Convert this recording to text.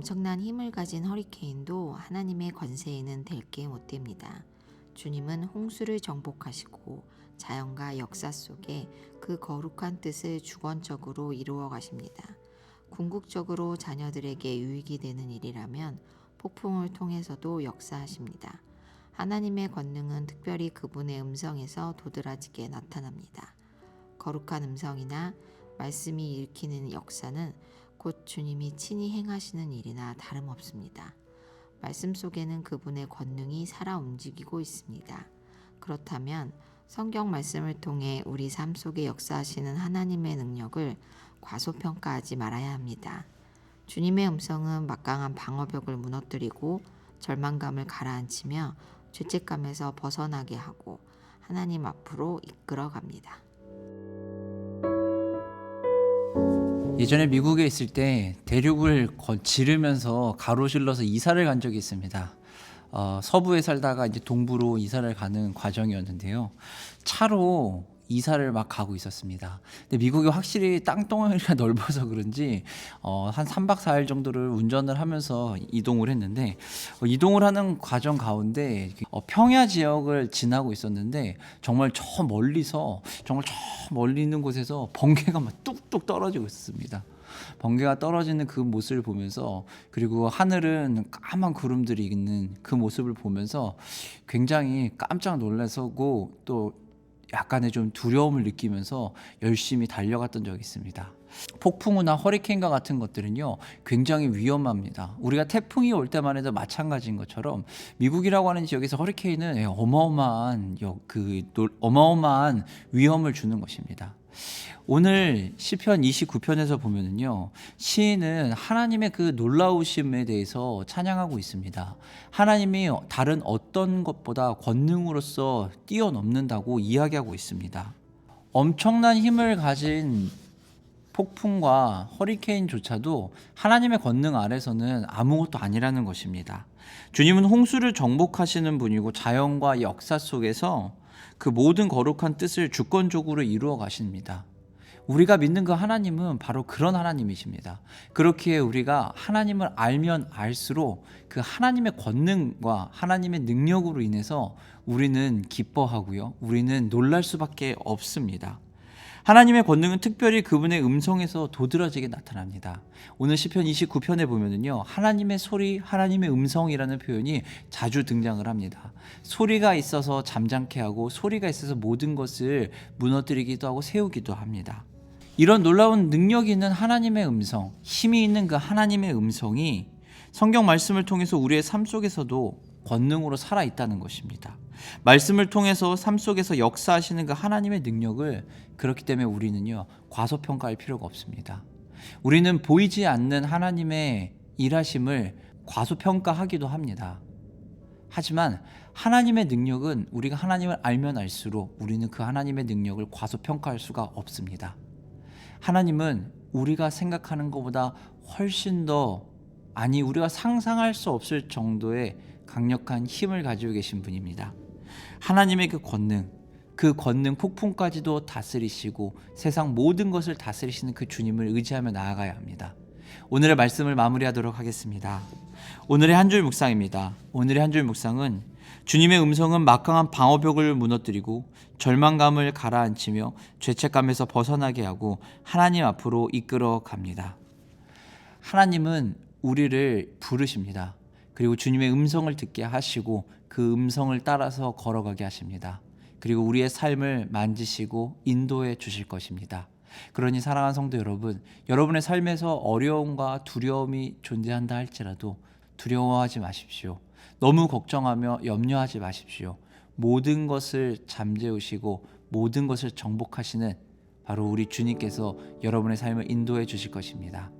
엄청난 힘을 가진 허리케인도 하나님의 권세에는 될 게 못 됩니다. 주님은 홍수를 정복하시고 자연과 역사 속에 그 거룩한 뜻을 주권적으로 이루어 가십니다. 궁극적으로 자녀들에게 유익이 되는 일이라면 폭풍을 통해서도 역사하십니다. 하나님의 권능은 특별히 그분의 음성에서 도드라지게 나타납니다. 거룩한 음성이나 말씀이 일으키는 역사는 곧 주님이 친히 행하시는 일이나 다름없습니다. 말씀 속에는 그분의 권능이 살아 움직이고 있습니다. 그렇다면 성경 말씀을 통해 우리 삶 속에 역사하시는 하나님의 능력을 과소평가하지 말아야 합니다. 주님의 음성은 막강한 방어벽을 무너뜨리고 절망감을 가라앉히며 죄책감에서 벗어나게 하고 하나님 앞으로 이끌어 갑니다. 예전에 미국에 있을 때 대륙을 거- 지르면서 가로질러서 이사를 간 적이 있습니다. 어, 서부에 살다가 이제 동부로 이사를 가는 과정이었는데요. 차로 이사를 막 가고 있었습니다. 근데 미국이 확실히 땅덩어리가 넓어서 그런지 어, 한 3박 4일 정도를 운전을 하면서 이동을 했는데 어, 이동을 하는 과정 가운데 어, 평야 지역을 지나고 있었는데 정말 저 멀리서 정말 저 멀리 있는 곳에서 번개가 막 뚝뚝 떨어지고 있었습니다. 번개가 떨어지는 그 모습을 보면서 그리고 하늘은 까만 구름들이 있는 그 모습을 보면서 굉장히 깜짝 놀라서고 또 약간의 좀 두려움을 느끼면서 열심히 달려갔던 적이 있습니다. 폭풍우나 허리케인과 같은 것들은요 굉장히 위험합니다. 우리가 태풍이 올 때만 해도 마찬가지인 것처럼 미국이라고 하는 지역에서 허리케인은 예, 어마어마한 역- 그 놀- 어마어마한 위험을 주는 것입니다. 오늘 시편 29편에서 보면은요 시인은 하나님의 그 놀라우심에 대해서 찬양하고 있습니다. 하나님이 다른 어떤 것보다 권능으로서 뛰어넘는다고 이야기하고 있습니다. 엄청난 힘을 가진 폭풍과 허리케인조차도 하나님의 권능 아래서는 아무것도 아니라는 것입니다. 주님은 홍수를 정복하시는 분이고 자연과 역사 속에서 그 모든 거룩한 뜻을 주권적으로 이루어 가십니다. 우리가 믿는 그 하나님은 바로 그런 하나님이십니다. 그렇기에 우리가 하나님을 알면 알수록 그 하나님의 권능과 하나님의 능력으로 인해서 우리는 기뻐하고요. 우리는 놀랄 수밖에 없습니다. 하나님의 권능은 특별히 그분의 음성에서 도드라지게 나타납니다. 오늘 시편 29편에 보면은요. 하나님의 소리, 하나님의 음성이라는 표현이 자주 등장을 합니다. 소리가 있어서 잠잠케 하고 소리가 있어서 모든 것을 무너뜨리기도 하고 세우기도 합니다. 이런 놀라운 능력이 있는 하나님의 음성, 힘이 있는 그 하나님의 음성이 성경 말씀을 통해서 우리의 삶 속에서도 권능으로 살아 있다는 것입니다. 말씀을 통해서 삶 속에서 역사하시는 그 하나님의 능력을 그렇기 때문에 우리는요 과소평가할 필요가 없습니다. 우리는 보이지 않는 하나님의 일하심을 과소평가하기도 합니다. 하지만 하나님의 능력은 우리가 하나님을 알면 알수록 우리는 그 하나님의 능력을 과소평가할 수가 없습니다. 하나님은 우리가 생각하는 것보다 훨씬 더 아니 우리가 상상할 수 없을 정도의 강력한 힘을 가지고 계신 분입니다. 하나님의 그 권능, 그 권능 폭풍까지도 다스리시고 세상 모든 것을 다스리시는 그 주님을 의지하며 나아가야 합니다. 오늘의 말씀을 마무리하도록 하겠습니다. 오늘의 한 줄 묵상입니다. 오늘의 한 줄 묵상은 주님의 음성은 막강한 방어벽을 무너뜨리고 절망감을 가라앉히며 죄책감에서 벗어나게 하고 하나님 앞으로 이끌어 갑니다. 하나님은 우리를 부르십니다. 그리고 주님의 음성을 듣게 하시고 그 음성을 따라서 걸어가게 하십니다. 그리고 우리의 삶을 만지시고 인도해 주실 것입니다. 그러니 사랑하는 성도 여러분, 여러분의 삶에서 어려움과 두려움이 존재한다 할지라도 두려워하지 마십시오. 너무 걱정하며 염려하지 마십시오. 모든 것을 잠재우시고 모든 것을 정복하시는 바로 우리 주님께서 여러분의 삶을 인도해 주실 것입니다.